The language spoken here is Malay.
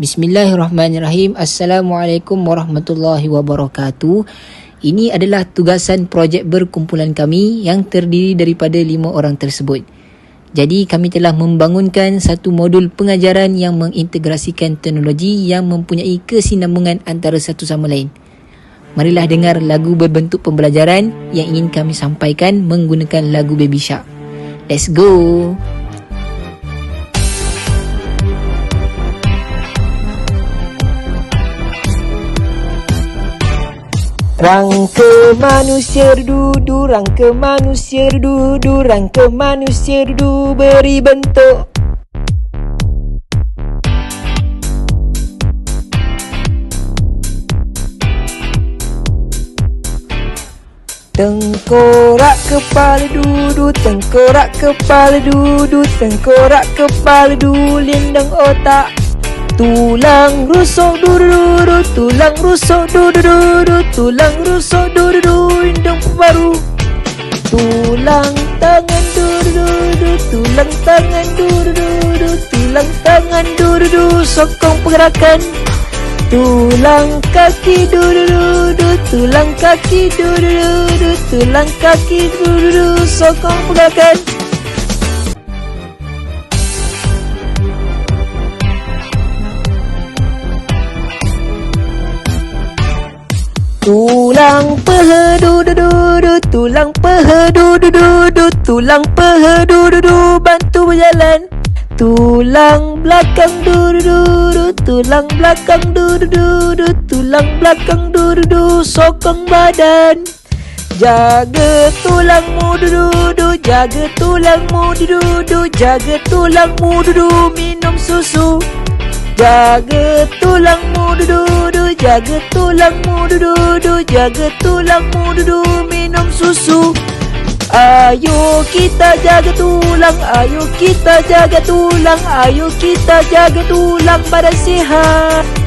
Bismillahirrahmanirrahim. Assalamualaikum warahmatullahi wabarakatuh. Ini adalah tugasan projek berkumpulan kami yang terdiri daripada lima orang tersebut. Jadi kami telah membangunkan satu modul pengajaran yang mengintegrasikan teknologi yang mempunyai kesinambungan antara satu sama lain. Marilah dengar lagu berbentuk pembelajaran yang ingin kami sampaikan menggunakan lagu Baby Shark. Let's go! Rangka manusia dudu, rangka manusia dudu, rangka manusia dudu beri bentuk. Tengkorak kepala dudu, tengkorak kepala dudu, tengkorak kepala dudu, lindung otak Tulang rusuk dudu tulang rusuk dudu tulang rusuk dudu hidung baru. Tulang tangan dudu tulang tangan dudu tulang tangan dudu sokong pergerakan. Tulang kaki dudu tulang kaki dudu tulang kaki dudu sokong pergerakan Tulang peha du du du du Tulang peha du du du du Tulang peha du du du Bantu berjalan. Tulang belakang du du du du Tulang belakang du du du du Tulang belakang du du du Sokong badan. Jaga tulangmu du du du Jaga tulangmu du du du Jaga tulangmu du du Minum susu Jaga tulangmu dudu Jaga tulangmu dudu Jaga tulangmu dudu Minum susu. Ayo kita jaga tulang Ayo kita jaga tulang Ayo kita jaga tulang Badan sihat